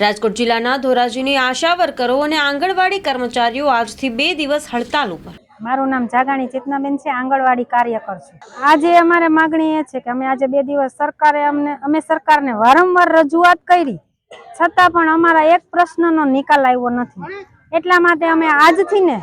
રાજકોટ જિલ્લાના ધોરાજીની આશા વર્કરો અને આંગણવાડી કર્મચારીઓ આજથી બે દિવસ હડતાલ ઉપર. મારું નામ જાગાણી ચેતનાબેન છે, આંગણવાડી કાર્યકર છું. આજે અમારે માગણી એ છે કે અમે આજે બે દિવસ સરકારે અમને, અમે સરકારને વારંવાર રજૂઆત કરી. છતાં પણ અમારા એક પ્રશ્નનો નિકાલ આવ્યો નથી. એટલા માટે અમે આજથી ને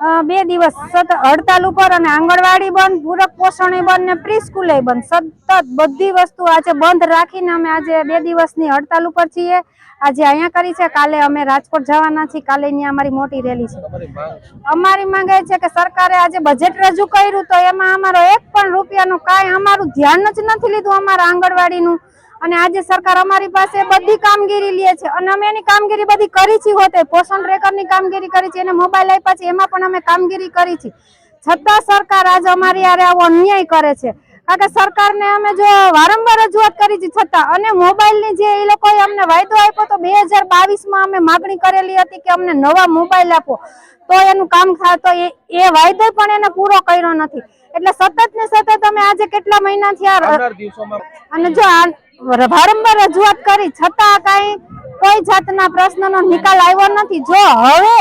બે દિવસ સતત હડતાલ ઉપર અને આંગણવાડી બંધ પૂરક પોષણ બંધ ને પ્રી સ્કૂલે બંધ. સતત બધી વસ્તુ આજે બંધ રાખીને અમે આજે બે દિવસની હડતાલ ઉપર છીએ. આજે અહીંયા કરી છે કાલે અમે રાજકોટ જવાના છીએ. કાલે અહીંયા અમારી મોટી રેલી છે. અમારી માંગ એ છે કે સરકારે આજે બજેટ રજૂ કર્યું તો એમાં અમારો એક પણ રૂપિયાનું કાંઈ અમારું ધ્યાન જ નથી લીધું અમારા આંગણવાડીનું. અને આજે સરકાર અમારી પાસે બધી કામગીરી લે છે. અને અમે એની કામગીરી બધી કરી છે હોતે. પોષણ રેકર્ડની કામગીરી કરી છે એને મોબાઈલ આપ્યા છે. એમાં પણ અમે કામગીરી કરી છે. છતાં સરકાર આજે અમારી યારે આવો અન્યાય કરે છે. કારણ કે સરકારને અમે જો વારંવાર રજૂઆત કરી છે છતાં. અને મોબાઈલની જે એ લોકોએ અમને વાયદો આપ્યો તો બે હજાર બાવીસમાં અમે માગણી કરેલી હતી કે અમને નવા મોબાઈલ આપો. તો એનું કામ થાય તો એ વાયદો પણ એને પૂરો કર્યો નથી. એટલે સતત ને સતત અમે આજે કેટલા મહિના થયા અને જો વારંવાર રજૂઆત કરી. છતાં કઈ કોઈ જાતના પ્રશ્નનો નિકાલ આવ્યો નથી. જો હવે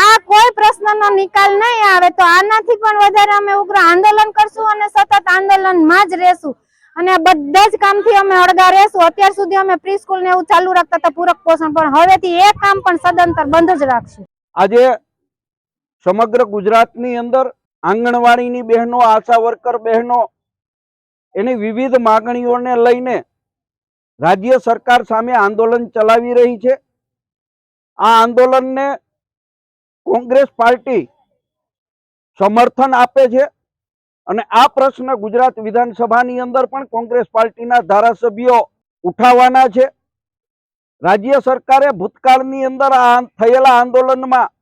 આ કોઈ પ્રશ્નનો નિકાલ નહીં આવે, તો આનાથી પણ વધારે અમે ઉગ્ર આંદોલન કરશું અને સતત આંદોલનમાં જ રહેશું. અને બધા જ કામથી અમે અળગા રહેશું. અત્યાર સુધી અમે પ્રી સ્કૂલ ને એવું ચાલુ રાખતા હતા પૂરક પોષણ, પણ હવેથી એ કામ પણ સદંતર બંધ જ રાખશું. આજે સમગ્ર ગુજરાતની અંદર આંગણવાડીની બહેનો, આશા વર્કર બહેનો એની વિવિધ માગણીઓને લઈને રાજ્ય સરકાર સામે આંદોલન ચલાવી રહી છે. આ આંદોલનને કોંગ્રેસ પાર્ટી સમર્થન આપે છે અને આ પ્રશ્ન ગુજરાત વિધાનસભાની અંદર પણ કોંગ્રેસ પાર્ટીના ધારાસભ્યો ઉઠાવવાના છે. રાજ્ય સરકારે ભૂતકાળની અંદર આ થયેલા આંદોલનમાં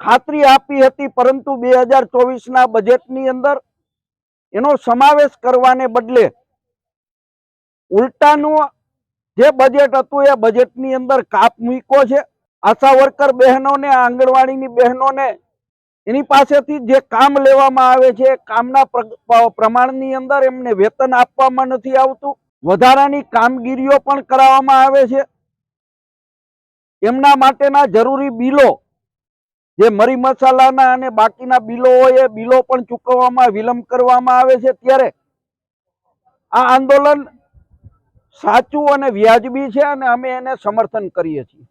ખાતરી આપી હતી, પરંતુ બે હજાર ચોવીસના બજેટની અંદર એનો સમાવેશ કરવાને બદલે ઉલટાનું જે બજેટ હતું એ બજેટની અંદર કાપ મૂક્યો છે. આશા વર્કર બહેનોને, આંગણવાડીની બહેનોને એની પાસેથી જે કામ લેવામાં આવે છે કામના પ્રમાણની અંદર એમને વેતન આપવામાં નથી આવતું. વધારાની કામગીરીઓ પણ કરાવવામાં આવે છે. એમના માટેના જરૂરી બિલો, જે મરી મસાલાના અને બાકીના બિલો હોય એ બિલો પણ ચૂકવવામાં, વિલંબ કરવામાં આવે છે. ત્યારે આ આંદોલન સાચું અને વ્યાજબી છે અને અમે એને સમર્થન કરીએ છીએ.